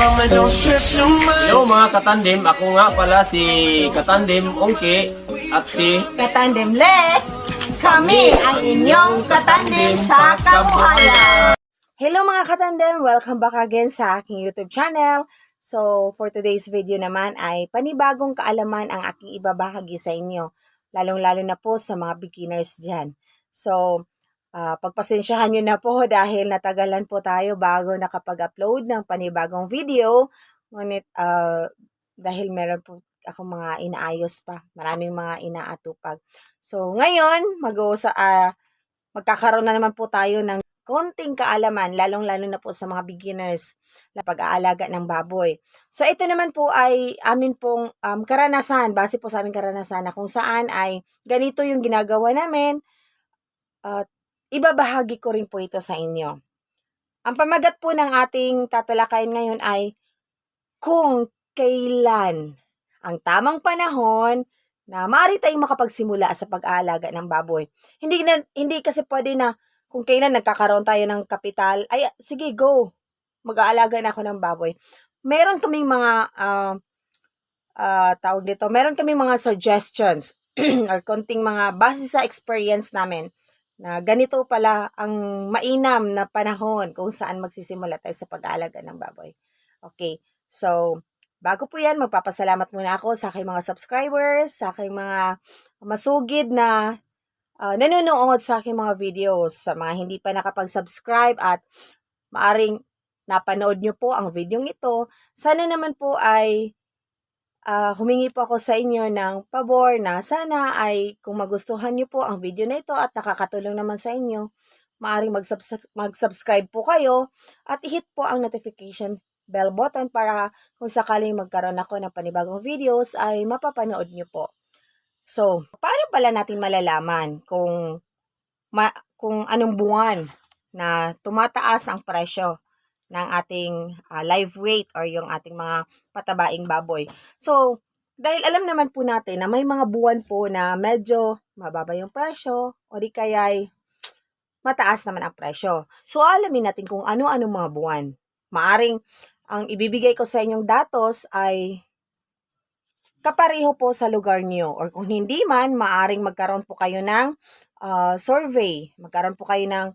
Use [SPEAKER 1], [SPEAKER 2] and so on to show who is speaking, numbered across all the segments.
[SPEAKER 1] Hello mga katandem, ako nga pala si Katandem Ongke at si
[SPEAKER 2] Katandem Let! Kami ang inyong katandem sa kabuhayan! Hello mga katandem! Welcome back again sa aking YouTube channel. So, for today's video naman ay panibagong kaalaman ang aking ibabahagi sa inyo. Lalong-lalo na po sa mga beginners dyan. So, ah, pagpasensyahan nyo na po dahil natagalan po tayo bago nakapag-upload ng panibagong video. Ngunit ah, dahil meron po akong mga inaayos pa. Maraming mga inaatupag. So, ngayon, mag sa ah, magkakaroon na naman po tayo ng konting kaalaman, lalong-lalo na po sa mga beginners na pag-aalaga ng baboy. So, ito naman po ay amin pong um, karanasan, base po sa aming karanasan na kung saan ay ganito yung ginagawa namin at ibabahagi ko rin po ito sa inyo. Ang pamagat po ng ating tatalakayin ngayon ay kung kailan ang tamang panahon na maaari tayong makapagsimula sa pag-aalaga ng baboy. Hindi na, hindi kasi pwede na kung kailan nagkakaroon tayo ng kapital, ay sige go, mag-aalaga na ako ng baboy. Meron kaming mga ah, ah, tawag dito, meron kaming mga suggestions or konting mga base sa experience namin na ganito pala ang mainam na panahon kung saan magsisimula tayo sa pag-aalaga ng baboy. Okay, so bago po yan, magpapasalamat muna ako sa aking mga subscribers, sa aking mga masugid na ah, nanonood sa aking mga videos, sa mga hindi pa nakapag-subscribe at maaring napanood nyo po ang video ito. Sana naman po ay ah, humingi po ako sa inyo ng pabor na sana ay kung magustuhan nyo po ang video na ito at nakakatulong naman sa inyo, maaring mag-subs- mag-subscribe po kayo at i-hit po ang notification bell button para kung sakaling magkaroon ako ng panibagong videos ay mapapanood nyo po. So, paano pala natin malalaman kung ma- kung anong buwan na tumataas ang presyo ng ating ah, live weight or yung ating mga patabaing baboy. So, dahil alam naman po natin na may mga buwan po na medyo mababa yung presyo o di kaya'y mataas naman ang presyo. So, alamin natin kung ano-ano mga buwan. Maaring ang ibibigay ko sa inyong datos ay kapareho po sa lugar niyo. Or kung hindi man, maaring magkaroon po kayo ng ah, survey. Magkaroon po kayo ng,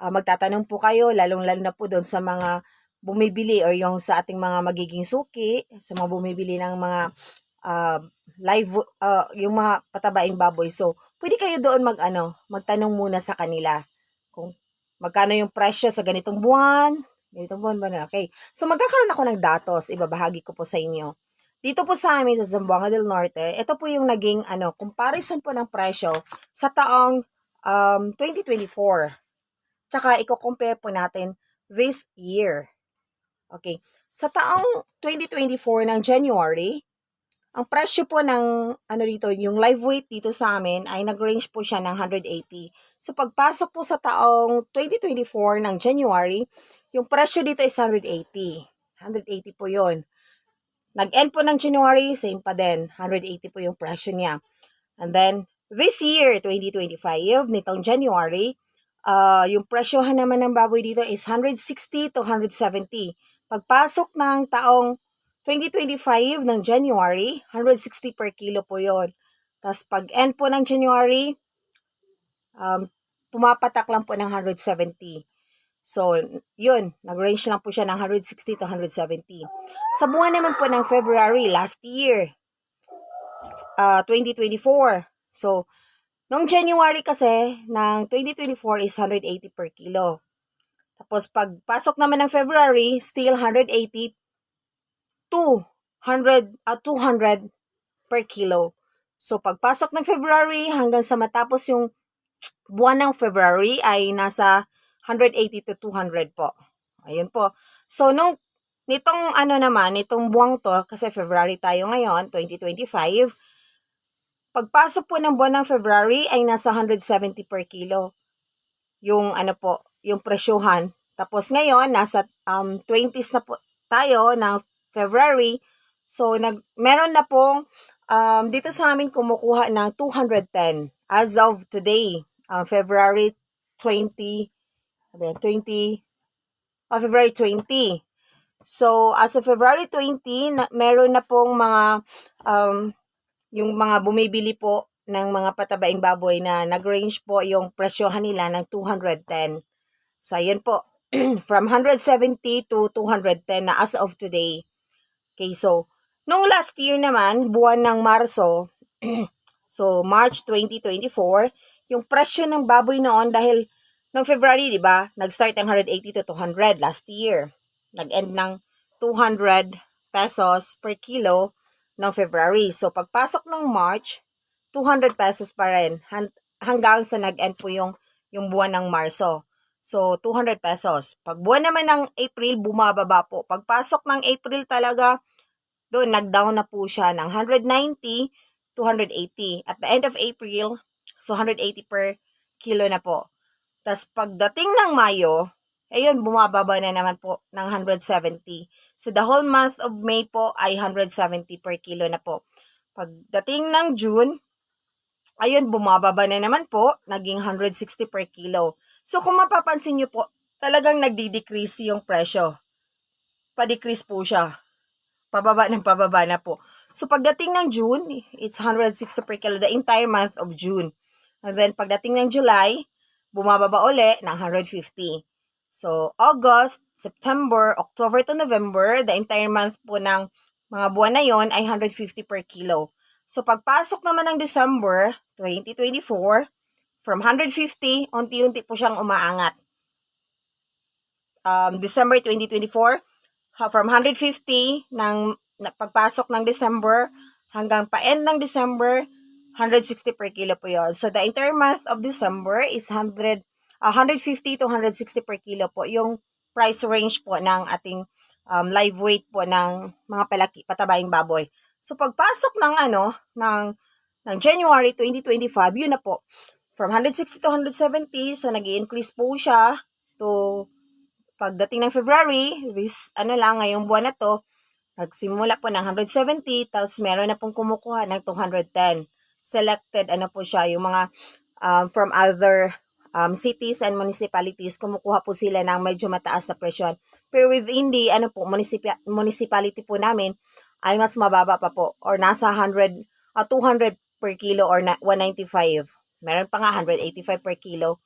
[SPEAKER 2] ah, magtatanong po kayo, lalong-lalo na po doon sa mga bumibili or yung sa ating mga magiging suki, sa mga bumibili ng mga ah, live, ah, yung mga patabaing baboy. So, pwede kayo doon mag, ano, magtanong muna sa kanila kung magkano yung presyo sa ganitong buwan, ganitong buwan ba na? Okay. So, magkakaroon ako ng datos, ibabahagi ko po sa inyo. Dito po sa amin sa Zamboanga del Norte, ito po yung naging ano, comparison po ng presyo sa taong um, 2024. Tsaka i-compare po natin this year. Okay. Sa taong 2024 ng January, ang presyo po ng ano dito, yung live weight dito sa amin ay nag-range po siya ng 180. So pagpasok po sa taong 2024 ng January, yung presyo dito is 180. 180 po yon. Nag-end po ng January, same pa din. 180 po yung presyo niya. And then, this year, 2025, nitong January, uh, yung presyohan naman ng baboy dito is 160 to 170. Pagpasok ng taong 2025 ng January, 160 per kilo po yon. Tapos pag-end po ng January, um, pumapatak lang po ng 170. So, yun, nag-range lang po siya ng 160 to 170. Sa buwan naman po ng February last year, uh, 2024. So, noong January kasi, ng 2024 is 180 per kilo. Tapos, pagpasok naman ng February, still 180 to 100, uh, 200 per kilo. So, pagpasok ng February hanggang sa matapos yung buwan ng February ay nasa 180 to 200 po. Ayun po. So, nung nitong ano naman, nitong buwang to, kasi February tayo ngayon, 2025, pagpasok po ng buwan ng February ay nasa 170 per kilo. Yung ano po, yung presyuhan. Tapos ngayon, nasa um, 20s na po tayo ng February. So, nag, meron na pong um, dito sa amin kumukuha ng 210 as of today, uh, February 20, sabi yan, 20, oh, February 20. So, as of February 20, na, meron na pong mga, um, yung mga bumibili po ng mga patabaing baboy na nag-range po yung presyohan nila ng 210. So, ayan po. From 170 to 210 na as of today. Okay, so, nung last year naman, buwan ng Marso, so March 2024, yung presyo ng baboy noon dahil noong February, di ba, nag-start ng 180 to 200 last year. Nag-end ng 200 pesos per kilo noong February. So, pagpasok ng March, 200 pesos pa rin han- hanggang sa nag-end po yung, yung buwan ng Marso. So, 200 pesos. Pag buwan naman ng April, bumababa po. Pagpasok ng April talaga, doon, nag-down na po siya ng 190 to 180. At the end of April, so 180 per kilo na po. Tapos pagdating ng Mayo, ayun, bumababa na naman po ng 170. So the whole month of May po ay 170 per kilo na po. Pagdating ng June, ayun, bumababa na naman po, naging 160 per kilo. So kung mapapansin nyo po, talagang nagdi-decrease yung presyo. Pa-decrease po siya pababa ng pababa na po. So, pagdating ng June, it's 160 per kilo the entire month of June. And then, pagdating ng July, bumababa uli ng 150. So, August, September, October to November, the entire month po ng mga buwan na yon ay 150 per kilo. So, pagpasok naman ng December 2024, from 150, unti-unti po siyang umaangat. Um, December 2024, ha- from 150 ng pagpasok ng December hanggang pa-end ng December, 160 per kilo po yon. So, the entire month of December is 100, ah, 150 to 160 per kilo po yung price range po ng ating um, live weight po ng mga palaki, patabaing baboy. So, pagpasok ng ano, ng, ng January 2025, yun na po. From 160 to 170, so nag increase po siya to pagdating ng February, this, ano lang, ngayong buwan na to, nagsimula po ng 170, tapos meron na pong kumukuha ng 210. Selected, ano po siya, yung mga um, from other um, cities and municipalities, kumukuha po sila ng medyo mataas na presyon. Pero within the, ano po, municipa- municipality po namin, ay mas mababa pa po, or nasa 100, ah, 200 per kilo or na, 195. Meron pa nga 185 per kilo.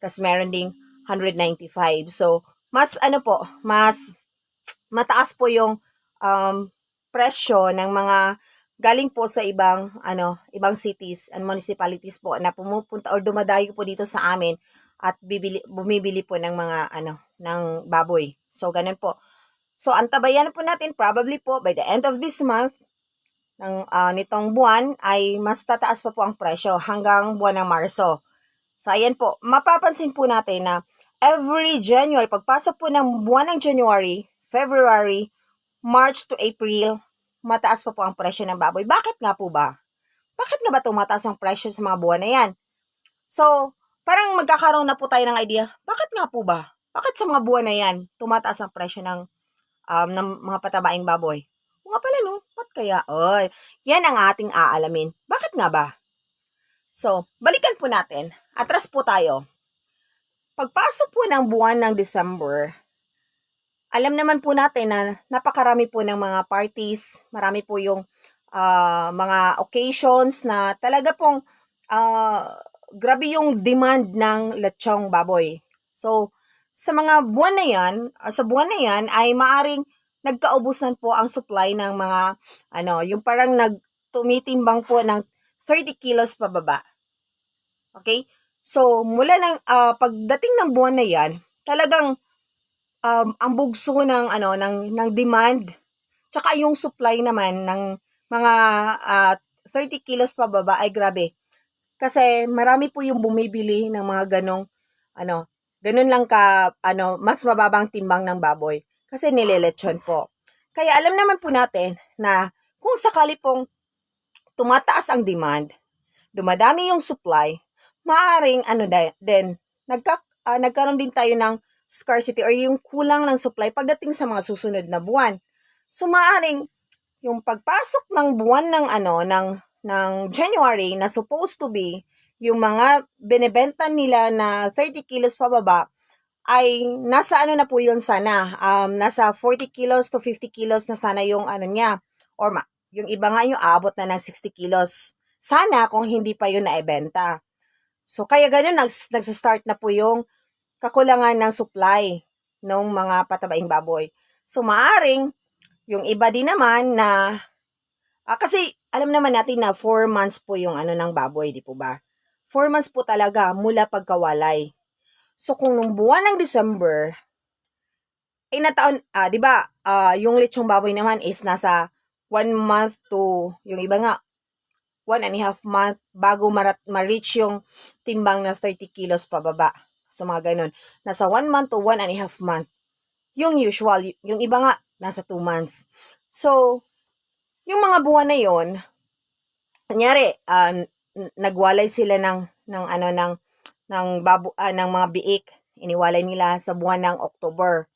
[SPEAKER 2] Tapos meron ding 195. So, mas ano po, mas mataas po yung um, presyo ng mga galing po sa ibang ano, ibang cities and municipalities po na pumupunta or dumadayo po dito sa amin at bibili bumibili po ng mga ano ng baboy. So ganun po. So antabayan po natin probably po by the end of this month ng ah, nitong buwan ay mas tataas pa po ang presyo hanggang buwan ng Marso. So ayan po, mapapansin po natin na every January, pagpasok po ng buwan ng January, February, March to April, mataas pa po ang presyo ng baboy. Bakit nga po ba? Bakit nga ba tumataas ang presyo sa mga buwan na yan? So, parang magkakaroon na po tayo ng idea, bakit nga po ba? Bakit sa mga buwan na yan, tumataas ang presyo ng, um, ng mga patabaing baboy? O nga pala no, ba't kaya? Oy, yan ang ating aalamin. Bakit nga ba? So, balikan po natin. Atras po tayo. Pagpasok po ng buwan ng December, alam naman po natin na napakarami po ng mga parties, marami po yung ah, mga occasions na talaga pong ah, grabe yung demand ng lechong baboy. So, sa mga buwan na yan, ah, sa buwan na yan ay maaring nagkaubusan po ang supply ng mga ano, yung parang nagtumitimbang po ng 30 kilos pababa. Okay? So, mula ng ah, pagdating ng buwan na yan, talagang um, ang bugso ng ano ng ng demand tsaka yung supply naman ng mga ah, 30 kilos pababa ay grabe. Kasi marami po yung bumibili ng mga ganong ano, ganun lang ka ano, mas mababang timbang ng baboy kasi nilelechon po. Kaya alam naman po natin na kung sakali pong tumataas ang demand, dumadami yung supply, maaring ano din, nagka, ah, nagkaroon din tayo ng scarcity or yung kulang ng supply pagdating sa mga susunod na buwan. So maaring yung pagpasok ng buwan ng ano ng ng January na supposed to be yung mga binebenta nila na 30 kilos pababa ay nasa ano na po yun sana. Um, nasa 40 kilos to 50 kilos na sana yung ano niya. Or ma, yung iba nga yung abot na ng 60 kilos. Sana kung hindi pa yun naibenta. So, kaya ganun, nags, nagsa-start na po yung kakulangan ng supply ng mga patabaing baboy. So, maaring, yung iba din naman na, ah, kasi alam naman natin na 4 months po yung ano ng baboy, di po ba? 4 months po talaga mula pagkawalay. So, kung nung buwan ng December, eh nataon, ah, di ba, ah, yung lechong baboy naman is nasa 1 month to, yung iba nga, one and a half month bago marat, ma-reach yung timbang na 30 kilos pababa. So, mga ganun. Nasa 1 month to 1 and a half month. Yung usual. Yung iba nga, nasa 2 months. So, yung mga buwan na yon kanyari, n- n- nagwalay sila ng, ng ano, ng, ng, babu, ah, ng mga biik. Iniwalay nila sa buwan ng October.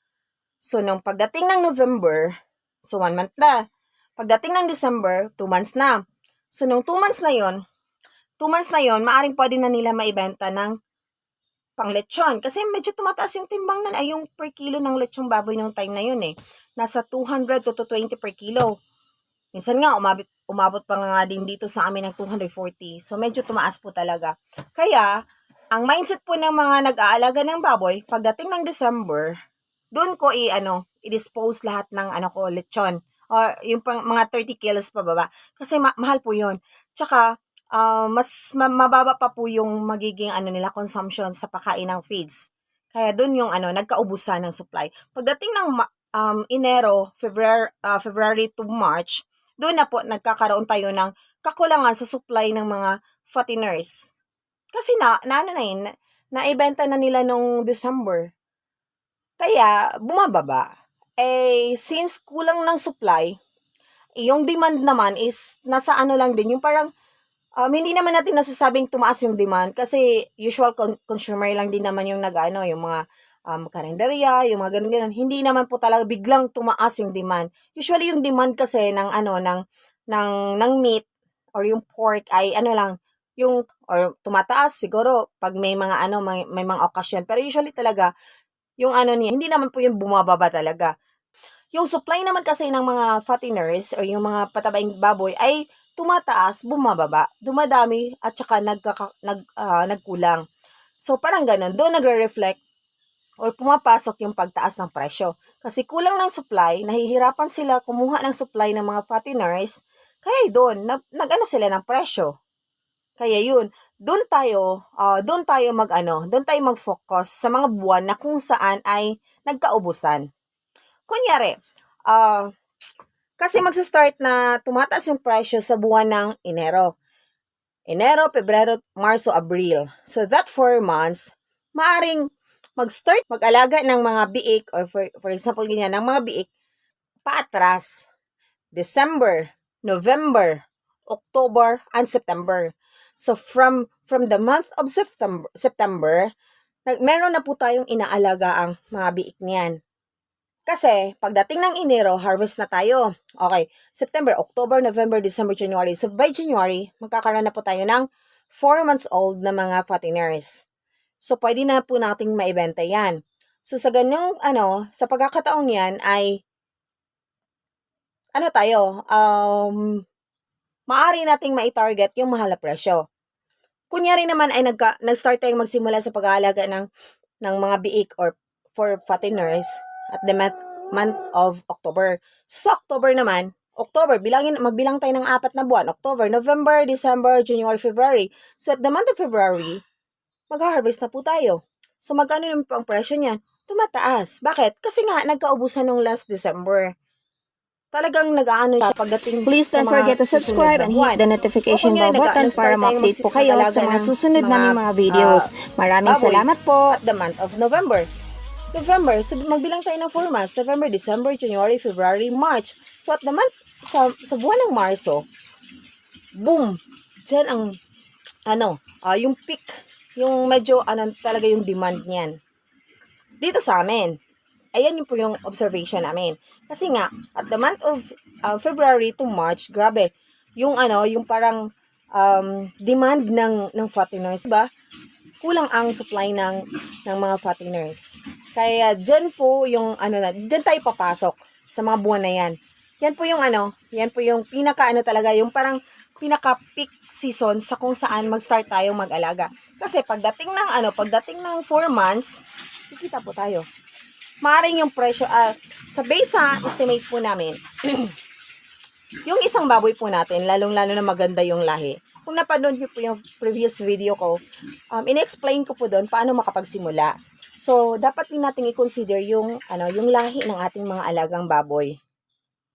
[SPEAKER 2] So, nung pagdating ng November, so 1 month na. Pagdating ng December, 2 months na. So, nung 2 months na yon 2 months na yon maaring pwede na nila maibenta ng pang lechon. Kasi medyo tumataas yung timbang nun, ay yung per kilo ng lechong baboy nung time na yun eh. Nasa 200 to 220 per kilo. Minsan nga, umabot, umabot pa nga din dito sa amin ng 240. So, medyo tumaas po talaga. Kaya, ang mindset po ng mga nag-aalaga ng baboy, pagdating ng December, doon ko i ano, i-dispose lahat ng ano ko lechon or yung pang, mga 30 kilos pa baba kasi ma- mahal po 'yon. Tsaka ah, mas ma- mababa pa po yung magiging ano nila consumption sa pagkain ng feeds. Kaya doon yung ano nagkaubusan ng supply. Pagdating ng um, Enero, February, ah, February to March, doon na po nagkakaroon tayo ng kakulangan sa supply ng mga fatteners. Kasi na, na ano na yun, na- naibenta na nila nung December. Kaya, bumababa. Eh, since kulang ng supply, yung demand naman is nasa ano lang din, yung parang, um, hindi naman natin nasasabing tumaas yung demand kasi usual con- consumer lang din naman yung nag-ano, yung mga um, karinderya, yung mga ganun-ganun. Hindi naman po talaga biglang tumaas yung demand. Usually yung demand kasi ng ano, ng, ng, ng meat or yung pork ay ano lang, yung or tumataas siguro pag may mga ano may, may mga okasyon pero usually talaga yung ano niya hindi naman po yung bumababa talaga yung supply naman kasi ng mga fatteners or yung mga patabaing baboy ay tumataas bumababa dumadami at saka nagkaka, nag ah, nagkulang. So parang ganun. Doon nagre-reflect or pumapasok yung pagtaas ng presyo. Kasi kulang ng supply nahihirapan sila kumuha ng supply ng mga fatteners kaya doon nag, nag-ano sila ng presyo. Kaya yun, doon tayo, ah, doon tayo mag-ano, doon tayo mag-focus sa mga buwan na kung saan ay nagkaubusan. Kunyari, ah, kasi magsa-start na tumataas yung presyo sa buwan ng Enero. Enero, Pebrero, Marso, Abril. So that four months, maaring mag-start mag-alaga ng mga biik or for, for example ganyan, ng mga biik paatras. December, November, October, and September. So from from the month of September, September nag, meron na po tayong inaalaga ang mga biik niyan. Kasi pagdating ng Enero, harvest na tayo. Okay, September, October, November, December, January. So by January, magkakaroon na po tayo ng 4 months old na mga fatteners. So pwede na po nating maibenta yan. So sa ganyang ano, sa pagkakataong yan ay ano tayo, um, maaari nating mai-target yung mahal na presyo. Kunyari naman ay nagka, nag-start tayong magsimula sa pag-aalaga ng, ng mga biik or for fatteners at the month, of October. So, sa October naman, October, bilangin, magbilang tayo ng apat na buwan. October, November, December, January, February. So, at the month of February, mag-harvest na po tayo. So, magkano naman po ang presyo niyan? Tumataas. Bakit? Kasi nga, nagkaubusan nung last December talagang nag-aano siya pagdating
[SPEAKER 3] Please don't forget to subscribe and hit the notification bell button para ma-update po kayo sa mga susunod
[SPEAKER 2] mga,
[SPEAKER 3] naming mga videos.
[SPEAKER 2] ah,
[SPEAKER 3] Maraming
[SPEAKER 2] baboy
[SPEAKER 3] salamat po.
[SPEAKER 2] At the month of November. November, so magbilang tayo ng 4 months. November, December, January, February, March. So at the month, sa, sa buwan ng Marso, boom! Diyan ang, ano, ah, yung peak, yung medyo, ano, talaga yung demand niyan. Dito sa amin. Ayan yung po yung observation namin. Kasi nga, at the month of uh, February to March, grabe, yung ano, yung parang um, demand ng, ng fatteners, ba? Kulang ang supply ng, ng mga fatteners. Kaya dyan po yung ano na, dyan tayo papasok sa mga buwan na yan. Yan po yung ano, yan po yung pinaka ano talaga, yung parang pinaka peak season sa kung saan mag-start tayong mag-alaga. Kasi pagdating ng ano, pagdating ng 4 months, kikita po tayo. Maaring yung presyo, ah, sa base sa estimate po namin, yung isang baboy po natin, lalong-lalo na maganda yung lahi. Kung napanood niyo po yung previous video ko, um, in-explain ko po doon paano makapagsimula. So, dapat din natin i-consider yung, ano, yung lahi ng ating mga alagang baboy.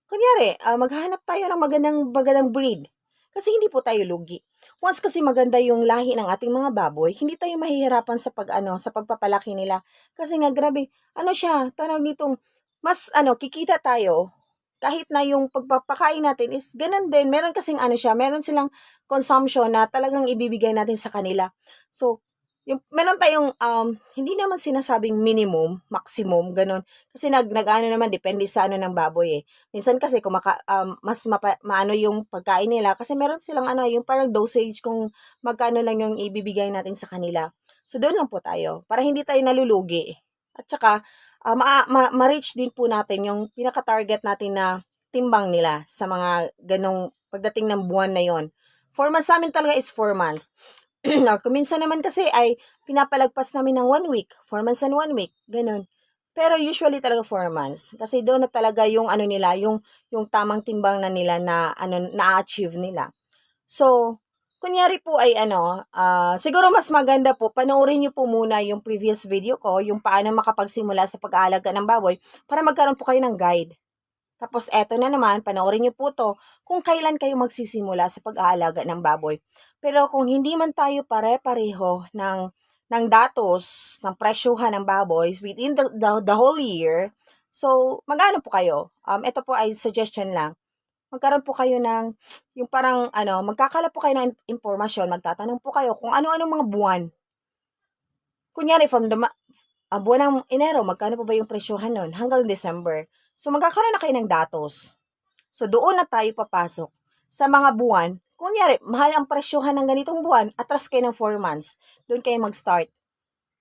[SPEAKER 2] Kunyari, ah, maghahanap tayo ng magandang, magandang breed. Kasi hindi po tayo lugi. Once kasi maganda yung lahi ng ating mga baboy, hindi tayo mahihirapan sa pag ano, sa pagpapalaki nila. Kasi nga grabe, ano siya, tanong nitong mas ano, kikita tayo kahit na yung pagpapakain natin is ganun din. Meron kasing ano siya, meron silang consumption na talagang ibibigay natin sa kanila. So, yung, meron tayong, um, hindi naman sinasabing minimum, maximum, ganun. Kasi nag, nag ano naman, depende sa ano ng baboy eh. Minsan kasi kumaka, um, mas mapa, maano yung pagkain nila. Kasi meron silang ano, yung parang dosage kung magkano lang yung ibibigay natin sa kanila. So, doon lang po tayo. Para hindi tayo nalulugi. At saka, uh, ma- ma- ma-reach din po natin yung pinaka-target natin na timbang nila sa mga ganong pagdating ng buwan na yon. Four months sa amin talaga is four months. Or kung minsan naman kasi ay pinapalagpas namin ng one week. Four months and one week. Ganon. Pero usually talaga four months. Kasi doon na talaga yung ano nila, yung, yung tamang timbang na nila na ano, na-achieve nila. So, kunyari po ay ano, ah, siguro mas maganda po, panoorin niyo po muna yung previous video ko, yung paano makapagsimula sa pag-aalaga ng baboy, para magkaroon po kayo ng guide. Tapos eto na naman, panoorin niyo po to kung kailan kayo magsisimula sa pag-aalaga ng baboy. Pero kung hindi man tayo pare-pareho ng ng datos ng presyuhan ng baboy within the, the, the whole year, so magano po kayo? Um, ito po ay suggestion lang magkaroon po kayo ng, yung parang, ano, magkakala po kayo ng impormasyon, magtatanong po kayo kung ano-ano mga buwan. Kunyari, from the, ah, buwan ng Enero, magkano po ba yung presyohan nun? Hanggang December. So, magkakaroon na kayo ng datos. So, doon na tayo papasok sa mga buwan. Kunyari, mahal ang presyohan ng ganitong buwan, atras kayo ng 4 months. Doon kayo mag-start.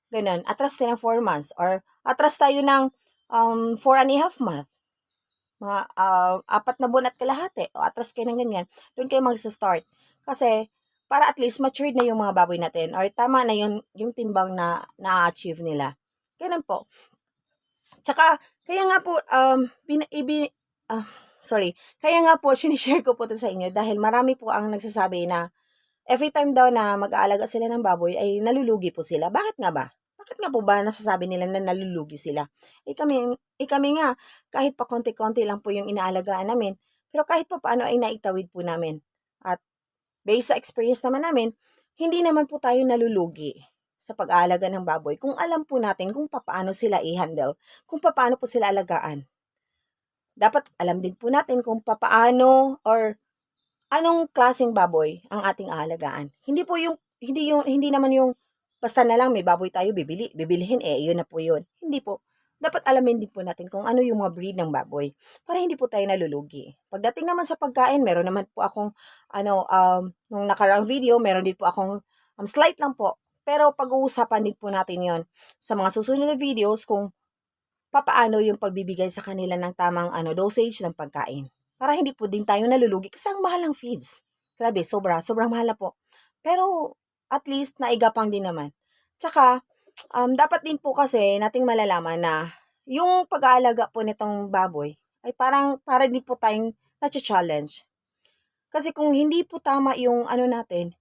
[SPEAKER 2] Ganun, atras tayo ng 4 months. Or, atras tayo ng um, 4 and a half month mga ah, apat na buwan at kalahati o atras kayo ng ganyan, doon kayo magsa-start. Kasi, para at least matured na yung mga baboy natin or tama na yung, yung timbang na na-achieve nila. Ganun po. Tsaka, kaya nga po, um, bin, ibi, ah, sorry, kaya nga po, sinishare ko po to sa inyo dahil marami po ang nagsasabi na every time daw na mag-aalaga sila ng baboy ay nalulugi po sila. Bakit nga ba? Bakit nga po ba nasasabi nila na nalulugi sila? Eh kami, eh kami nga, kahit pa konti-konti lang po yung inaalagaan namin, pero kahit pa paano ay naitawid po namin. At based sa experience naman namin, hindi naman po tayo nalulugi sa pag-aalaga ng baboy kung alam po natin kung paano sila i-handle, kung paano po sila alagaan. Dapat alam din po natin kung paano or anong klaseng baboy ang ating aalagaan. Hindi po yung hindi yung hindi naman yung basta na lang may baboy tayo bibili, bibilihin eh yun na po yun. Hindi po. Dapat alamin din po natin kung ano yung mga breed ng baboy para hindi po tayo nalulugi. Pagdating naman sa pagkain, meron naman po akong ano um nung nakaraang video, meron din po akong um, slight lang po. Pero pag-uusapan din po natin yon sa mga susunod na videos kung papaano yung pagbibigay sa kanila ng tamang ano dosage ng pagkain. Para hindi po din tayo nalulugi kasi ang mahal ng feeds. Grabe, sobra, sobrang mahal na po. Pero at least naigapang din naman. Tsaka, um, dapat din po kasi nating malalaman na yung pag-aalaga po nitong baboy ay parang para din po tayong na-challenge. Kasi kung hindi po tama yung ano natin,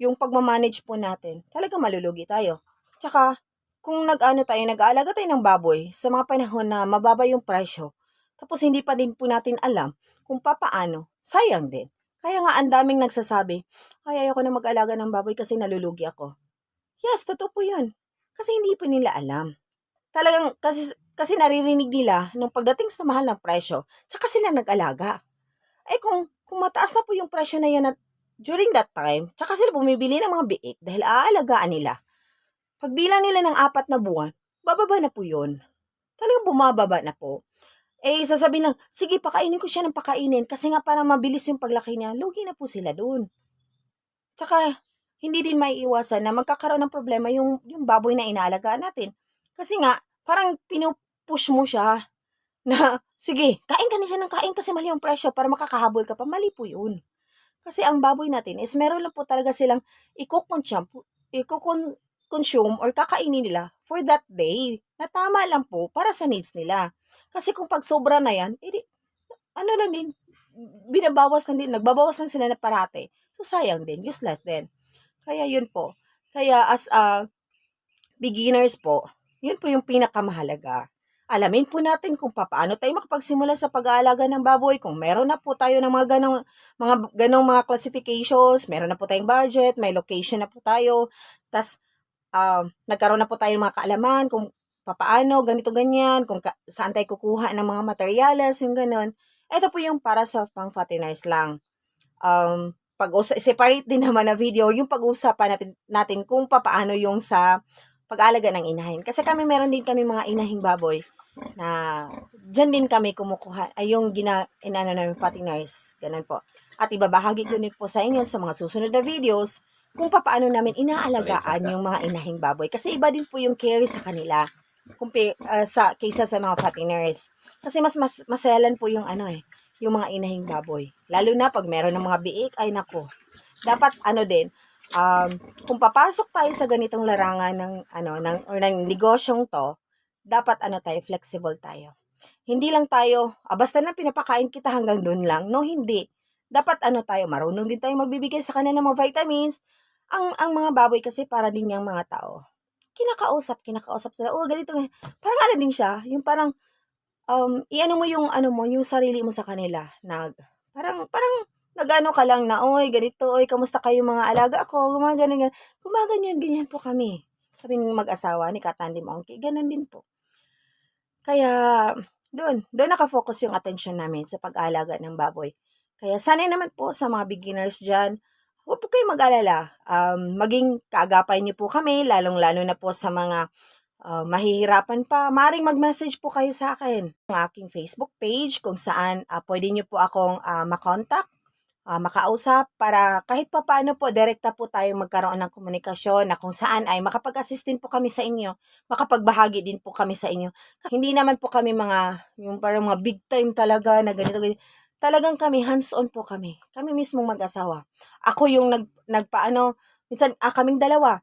[SPEAKER 2] yung pagmamanage po natin, talaga malulugi tayo. Tsaka, kung nag-ano tayo, nag-aalaga tayo ng baboy sa mga panahon na mababa yung presyo, tapos hindi pa din po natin alam kung papaano, sayang din. Kaya nga ang daming nagsasabi, ay ayoko na mag-alaga ng baboy kasi nalulugi ako. Yes, totoo po yun. Kasi hindi po nila alam. Talagang, kasi, kasi naririnig nila nung pagdating sa mahal ng presyo, tsaka sila nag-alaga. Ay kung, kung mataas na po yung presyo na yan at during that time, tsaka sila bumibili ng mga biik dahil aalagaan nila. Pagbilang nila ng apat na buwan, bababa na po yun. Talagang bumababa na po. Eh, sasabihin lang, sige, pakainin ko siya ng pakainin kasi nga parang mabilis yung paglaki niya. Lugi na po sila doon. Tsaka, hindi din may iwasan na magkakaroon ng problema yung, yung baboy na inaalagaan natin. Kasi nga, parang pinupush mo siya na, sige, kain ka na ng kain kasi mali yung presyo para makakahabol ka pa. Mali po yun. Kasi ang baboy natin is meron lang po talaga silang iko-consume, iko-consume or kakainin nila for that day na tama lang po para sa needs nila. Kasi kung pag sobra na yan, edi, ano lang din, binabawas lang din, nagbabawas lang sila na parate. So, sayang din, useless din. Kaya yun po. Kaya as a beginners po, yun po yung pinakamahalaga. Alamin po natin kung paano tayo makapagsimula sa pag-aalaga ng baboy. Kung meron na po tayo ng mga ganong, mga ganong mga classifications, meron na po tayong budget, may location na po tayo, tas um, nagkaroon na po tayo ng mga kaalaman kung papaano, ganito, ganyan, kung ka, saan tayo kukuha ng mga materyales, yung ganon. Ito po yung para sa pang fatteners lang. Um, pag separate din naman na video, yung pag-uusapan natin, natin kung papaano yung sa pag-alaga ng inahin. Kasi kami meron din kami mga inahing baboy na dyan din kami kumukuha, ay yung gina, inano namin fatteners, ganun po. At ibabahagi ko din po sa inyo sa mga susunod na videos kung papaano namin inaalagaan yung mga inahing baboy. Kasi iba din po yung care sa kanila kumpi, uh, sa, kaysa sa mga fatteners. Kasi mas, mas maselan po yung ano eh, yung mga inahing baboy. Lalo na pag meron ng mga biik, ay nako. Dapat ano din, um, kung papasok tayo sa ganitong larangan ng ano ng or ng negosyong to, dapat ano tayo flexible tayo. Hindi lang tayo, ah, basta na pinapakain kita hanggang doon lang. No, hindi. Dapat ano tayo, marunong din tayo magbibigay sa kanila ng mga vitamins. Ang ang mga baboy kasi para din yung mga tao. Kinakausap, kinakausap sila. Oh, ganito. Parang ano din siya, yung parang um, iano mo yung ano mo, yung sarili mo sa kanila. Nag, parang, parang, nagano ka lang na, oy, ganito, oy, kamusta kayo mga alaga ako, gumaganyan, ganyan. Gumaganyan, ganyan po kami. Kaming mag-asawa ni Katandi Monkey, ganun din po. Kaya, doon, doon nakafocus yung attention namin sa pag-aalaga ng baboy. Kaya sanay naman po sa mga beginners dyan, huwag po kayong mag-alala. Um, maging kaagapay niyo po kami, lalong-lalo na po sa mga uh, mahihirapan pa, maring mag-message po kayo sa akin. Ang aking Facebook page kung saan uh, pwede niyo po akong uh, makontak, uh, makausap para kahit pa paano po, direkta po tayo magkaroon ng komunikasyon na kung saan ay makapag-assist din po kami sa inyo, makapagbahagi din po kami sa inyo. Hindi naman po kami mga, yung parang mga big time talaga na ganito, ganito. Talagang kami, hands-on po kami. Kami mismong mag-asawa. Ako yung nag, nagpaano, minsan, ah, kaming dalawa,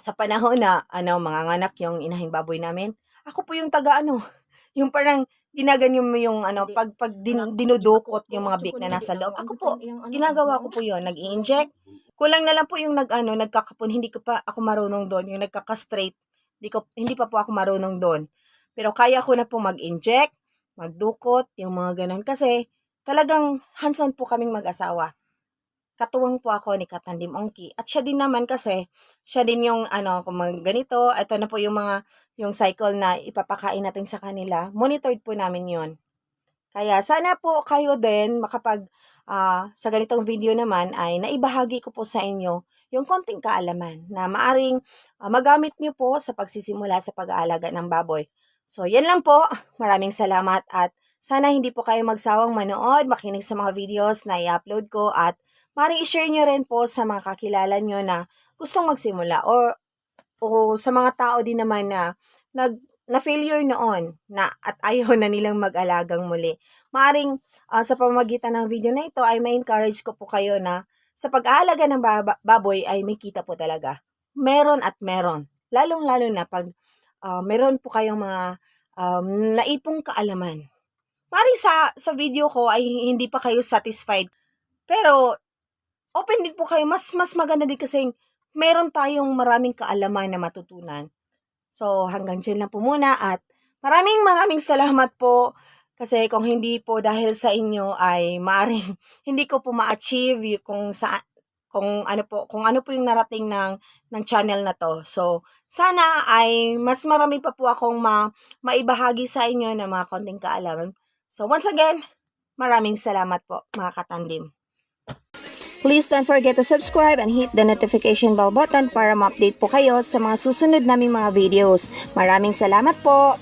[SPEAKER 2] sa panahon na ano mga anak yung inahing baboy namin, ako po yung taga ano, yung parang ginaganyo mo yung ano pag pag din, dinudukot yung mga bik na nasa loob. Ako po, ginagawa ko po yun, nag-inject. Kulang na lang po yung nag ano, nagkakapon, hindi ko pa ako marunong doon, yung nagkaka-straight. Hindi ko hindi pa po ako marunong doon. Pero kaya ko na po mag-inject, magdukot, yung mga ganun kasi talagang hands-on po kaming mag-asawa katuwang po ako ni Katandim Ongki. At siya din naman kasi, siya din yung ano, kung ganito, ito na po yung mga, yung cycle na ipapakain natin sa kanila. Monitored po namin yon Kaya sana po kayo din makapag, uh, sa ganitong video naman ay naibahagi ko po sa inyo yung konting kaalaman na maaring uh, magamit niyo po sa pagsisimula sa pag-aalaga ng baboy. So, yan lang po. Maraming salamat at sana hindi po kayo magsawang manood, makinig sa mga videos na i-upload ko at Mari i-share nyo rin po sa mga kakilala nyo na gustong magsimula or o sa mga tao din naman na nag na failure noon na at ayaw na nilang mag-alagang muli. Maring uh, sa pamamagitan ng video na ito ay may encourage ko po kayo na sa pag-aalaga ng baboy ay may kita po talaga. Meron at meron. Lalong-lalo na pag uh, meron po kayong mga um, naipong kaalaman. Maring sa, sa video ko ay hindi pa kayo satisfied. Pero open din po kayo. Mas, mas maganda din kasi meron tayong maraming kaalaman na matutunan. So, hanggang dyan lang po muna at maraming maraming salamat po kasi kung hindi po dahil sa inyo ay maaring hindi ko po ma-achieve kung sa kung ano po kung ano po yung narating ng ng channel na to. So, sana ay mas marami pa po akong ma, maibahagi sa inyo na mga konting kaalaman. So, once again, maraming salamat po mga katandim. Please don't forget to subscribe and hit the notification bell button para ma-update po kayo sa mga susunod naming mga videos. Maraming salamat po!